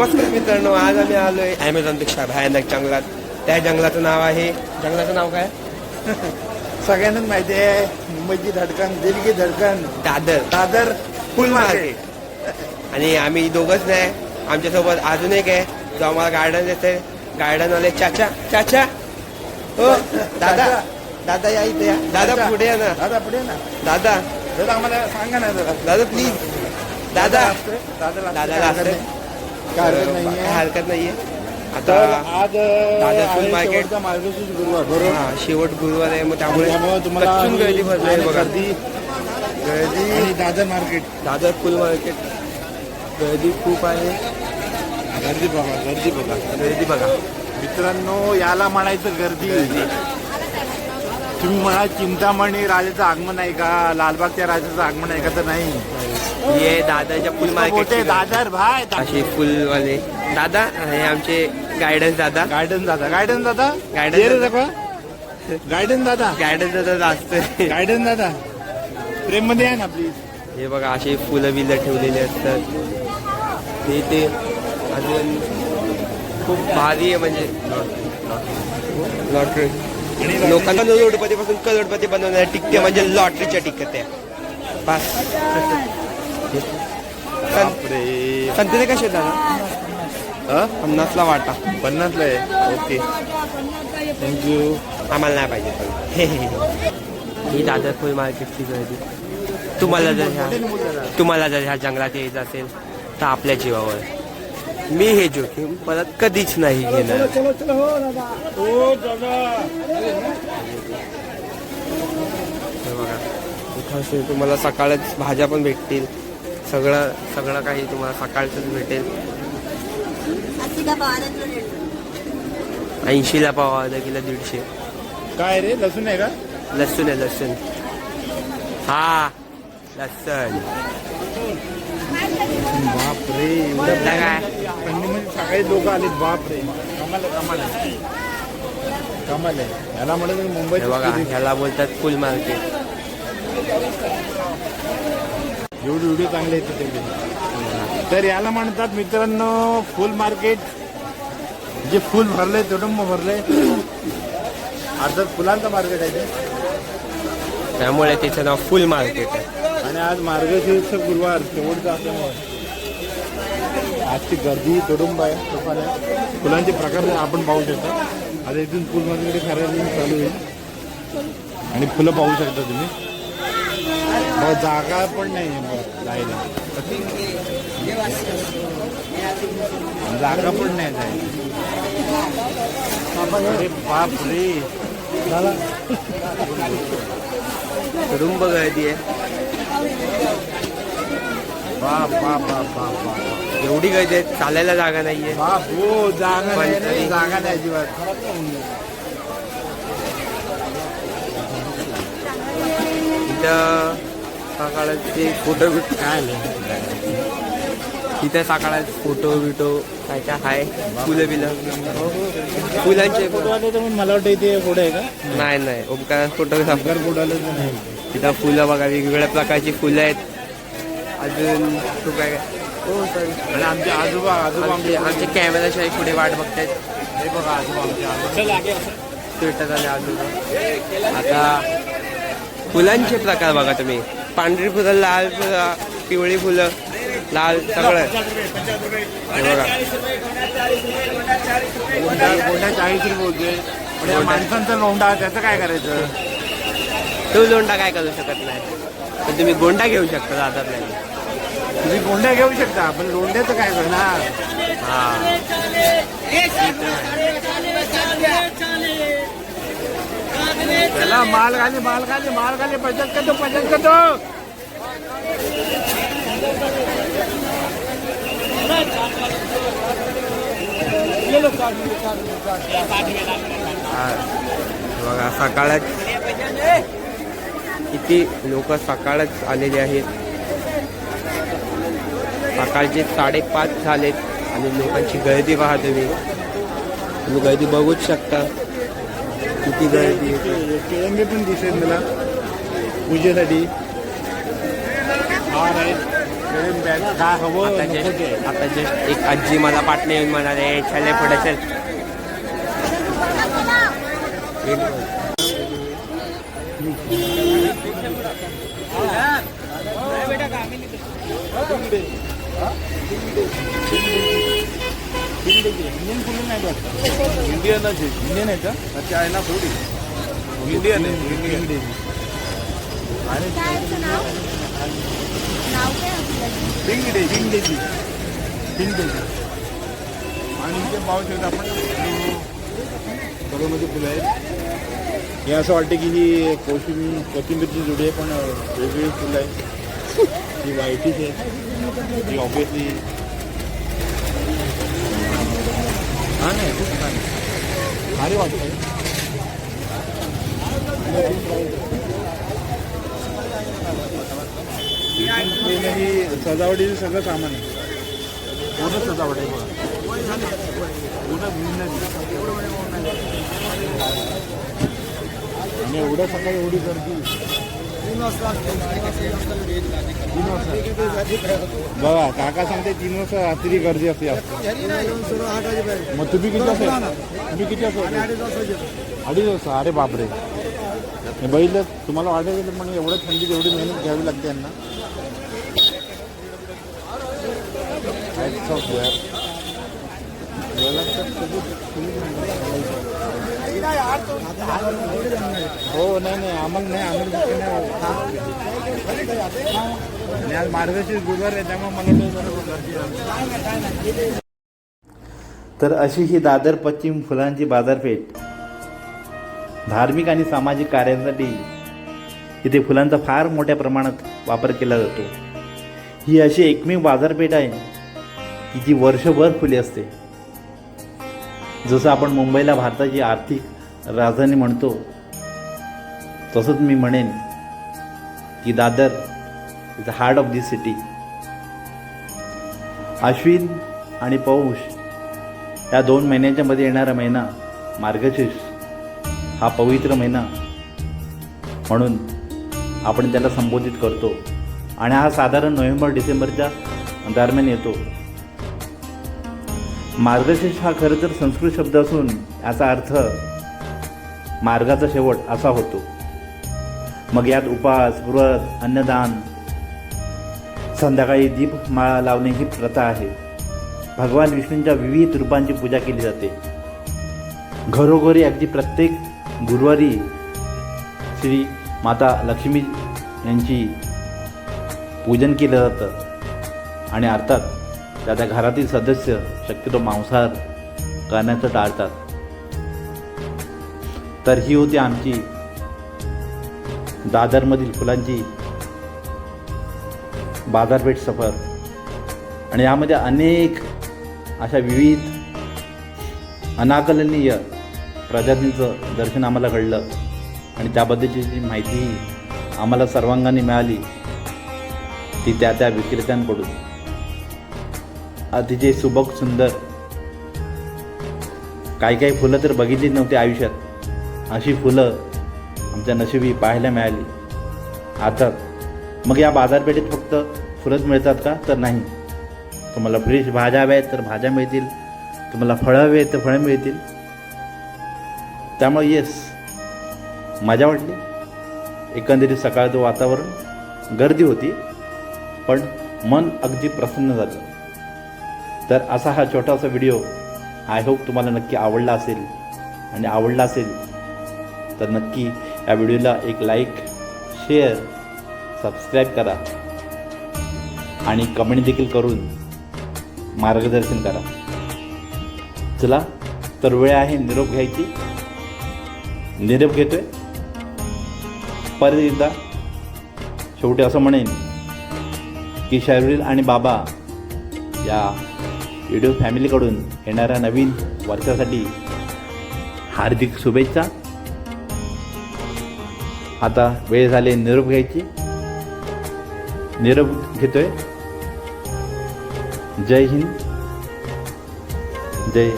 नमस्कार मित्रांनो आज आम्ही आलोय अमेझॉनपेक्षा भयानक जंगलात. त्या जंगलाचं नाव आहे जंगलाचं नाव काय? सगळ्यांनाच माहिती आहे मुंबईची धडकन दिल की धडकन. दादर. दादर फुल मार्केट आणि आम्ही दोघंच नाही आमच्यासोबत अजून एक आहे जो आम्हाला गार्डन देते गार्डन वाले चाचा चाचा. हो दादा. दादा या इथे या. दादा पुढे या ना. दादा पुढे ना. दादा. दादा आम्हाला सांगा ना दादा दादा प्लीज दादा दादा. काय हरकत नाहीये. हरकत नाहीये. तर आता आज दादा market. शेवटचा मार्गशीर्ष गुरुवार. बरोबर? हा शेवट गुरुवार आहे मग त्यामुळे त्यामुळे तुम्हाला कच्चून गर्दी भरली आहे आणि बघा. गर्दी गर्दी आणि दादर मार्केट. दादर फुल मार्केट. गर्दी खूप आहे. गर्दी बघा गर्दी बघा. गर्दी बघा. मित्रांनो याला म्हणायचं गर्दी. तुम्ही म्हणा चिंतामणी राजाचं आगमन आहे का? लालबागच्या राजाचं आगमन आहे का तर नाही. ही आहे दादाच्या फुल मोठे मार्केट दादर भाय असे फुलवाले. दादा हे आमचे गायडन्स दादा. गार्डन दादा. गार्डन दादा? Guidance ये रे दादा. गार्डन दादा. गायडन्स दादा असत गार्डन दादा. प्रेममध्ये आहे ना प्लीज हे बघा असे फुलं बिलं ठेवलेले असतात. ते ते अजून खूप भारी आहे म्हणजे. लॉटरी. लोकांना करोडपतीपासून करोडपती बनवणारे टिकते म्हणजे लॉटरीच्या टिकत आहे बस. बापरे. संत्रे कसे दादा पन्नासला वाटा. पन्नासला आहे? ओके. थँक्यू आम्हाला नाही पाहिजे पण. ही दादर फुल मार्केटची गर्दी तुम्हाला जर ह्या तुम्हाला जर ह्या जंगलात यायचं असेल तर आपल्या जीवावर. मी हे जोखीम परत कधीच नाही घेणार. बघा इथं तुम्हाला सकाळच भाज्या पण भेटतील. सगळं सगळं काही तुम्हाला सकाळचंच भेटेल. ऐंशीला पाव अर्धा किलो दीडशे. काय रे लसूण आहे का? लसूण आहे लसूण. हा लसूण. बापरे थंडीमध्ये सकाळी लोक आलेत बापरे. कमाल आहे कमाल आहे. कमाल आहे. याला म्हणत मी मुंबईत हे बघा ह्याला बोलतात फुल मार्केट एवढे व्हिडिओ चांगले येते तेवढे तर याला म्हणतात मित्रांनो फुल मार्केट. जे फुल भरलंय तुडुंब भरलंय. आता फुलांचं मार्केट आहे ते. त्यामुळे त्याचं नाव फुल मार्केट आहे. आणि आज मार्गशीर्ष गुरुवार शेवटचा असल्यामुळे. आजची गर्दी तुडुंब आहे तुफान आहे. फुलांचे प्रकार आपण पाहू शकता. आता इथून फुल मार्केट खरेदी चालू होईल. आणि फुलं पाहू शकता तुम्ही. जागा पण नाही आहे जायला. जागा पण नाही जायला. अरे बाप रे झाला. रुंब गर्दी आहे. बाप बाप बाप बाप बाप एवढी गर्दी आहे चालायला जागा नाहीये. बाप हो जागा नाही रे, जागा नाही अजिबात. इथं सकाळचे फोटो बिटो काय आलं? इथं सकाळात फोटो बिटो काय काय आहे फुलं बिलं. फुलांचे फोटो आले तर मग मला वाटतं इथे फोटो आहे का? नाही नाही. ओमकार घर फोटो आले तर नाही. तिथं फुलं बघा वेगवेगळ्या प्रकारची फुलं आहेत. अजून तू काय काय? हो सॉरी आणि आमचे आजोबा आजोबा आमचे आमचे आमचे कॅमेराशिवाय पुढे वाट बघतायत. हे बघा आजोबा आमचे आजोबा. स्वेटर झाले आजोबा. आता फुलांचे प्रकार बघा तुम्ही. पांढरी फुलं लाल फुलं पिवळी फुलं लाल सगळं. हे बघा. गोंडा गोंडा चाळीस रुपये बोलतोय पण या माणसांचा लोंडा त्याचं काय करायचं? तो लोंडा काय करू शकत नाही. पण तुम्ही गोंडा घेऊ शकता नाही तुम्ही गोंड्या घेऊ शकता पण लोंड्याचं काय करणार? हा माल घाले माल घाले माल घाले पजत करतो. पजत करतो. बघा सकाळच किती लोक सकाळच आलेले आहेत? सकाळचे साडेपाच झालेत आणि लोकांची गर्दी पहा तुम्ही. तुम्ही गर्दी बघूच शकता. किती गर्दी. तिरंगे पण दिसेल मला. पूजेसाठी. हवं आता जस्ट आता जस्ट एक आजी मला पाटणे येऊन म्हणाले छले पुढे चल. इंडियन फुलं नाही वाटतं इंडियनच आहे. इंडियन आहे का का चायना थोडी इंडियन आहे इंडियन आणि पिंक डे पिंक डेची आणि इथे पाहू शकतो आपण बघामध्ये फुलं आहेत हे असं वाटतं की ही कोशिंबीर कोथिंबीरची जोडी आहे पण वेगवेगळी फुलं आहे ही व्हाईटीच आहे ही ऑब्विसली हा नाही खूप छान आहे. भारी वाटतं ही सजावटीचं सगळं सामान आहे. पूर्ण सजावट आहे. बघा पूर्ण भिन्न आणि एवढ्या सकाळी एवढी गर्दी. बघा काका सांगते तीन वाजता रात्री गर्दी असते. मग तुम्ही किती वाजता तुम्ही किती वाजता अडीच वाजता. अरे बापरे. हे बघितलं तुम्हाला वाटेल पण एवढं थंडीत एवढी मेहनत घ्यावी लागते यांना. हो नाही नाही आम्हाला नाही आम्हाला नाही आज मार्गशीर्ष गुरुवार आहे त्यामुळे मला तर अशी ही दादर पश्चिम फुलांची बाजारपेठ धार्मिक आणि सामाजिक कार्यांसाठी इथे फुलांचा फार मोठ्या प्रमाणात वापर केला जातो. ही अशी एकमेव बाजारपेठ आहे की जी वर्षभर खुली असते. जसं आपण मुंबईला भारताची आर्थिक राजधानी म्हणतो तसंच मी म्हणेन की Dadar is the heart of this city Ashwin आणि पौष या दोन महिन्याच्या मध्ये येणारा महिना मार्गशीर्ष हा पवित्र महिना म्हणून आपण त्याला संबोधित करतो. आणि हा साधारण नोव्हेंबर डिसेंबरच्या दरम्यान येतो. मार्गशीर्ष हा खरं तर संस्कृत शब्द असून याचा अर्थ मार्गाचा शेवट असा होतो. मग यात उपास व्रत अन्नदान संध्याकाळी दीपमाळा लावणे ही प्रथा आहे. भगवान विष्णूंच्या विविध रूपांची पूजा केली जाते. घरोघरी अगदी प्रत्येक गुरुवारी श्री माता लक्ष्मी यांची पूजन केलं जातं. आणि अर्थात त्या त्या घरातील सदस्य शक्यतो मांसाहार करण्याचं टाळतात. तर ही होती आमची दादरमधील फुलांची बाजारपेठ सफर. आणि यामध्ये अनेक अशा विविध अनाकलनीय प्रजातींचं दर्शन आम्हाला घडलं. आणि त्याबद्दलची जी माहिती आम्हाला सर्वांगाने मिळाली ती त्या त्या विक्रेत्यांकडून. अतिशय सुबक सुंदर. काही काही फुलं तर बघितली नव्हती आयुष्यात. अशी फुलं आमच्या नशिबी पाहायला मिळाली. आता मग या बाजारपेठेत फक्त फुलंच मिळतात का? तर नाही. तुम्हाला फ्रेश भाज्या हव्या आहेत तर भाज्या मिळतील. तुम्हाला फळं हवी आहेत तर फळं मिळतील. त्यामुळे येस मजा वाटली. एकंदरीत सकाळचं वातावरण गर्दी होती पण मन अगदी प्रसन्न झालं. तर असा हा छोटासा व्हिडिओ आय होप तुम्हाला नक्की आवडला असेल. आणि आवडला असेल तर नक्की या व्हिडिओला एक लाईक शेअर सबस्क्राईब करा. आणि कमेंट देखील करून मार्गदर्शन करा. चला तर वेळ आहे निरोप घ्यायची. निरोप घेतोय. परत एकदा शेवटी असं म्हणेन की शरीर आणि बाबा या व्हिडिओ फॅमिलीकडून येणाऱ्या नवीन वर्षासाठी हार्दिक शुभेच्छा. आता वेळ झाले निरोप घ्यायची. निरोप घेतोय. जय हिंद. जय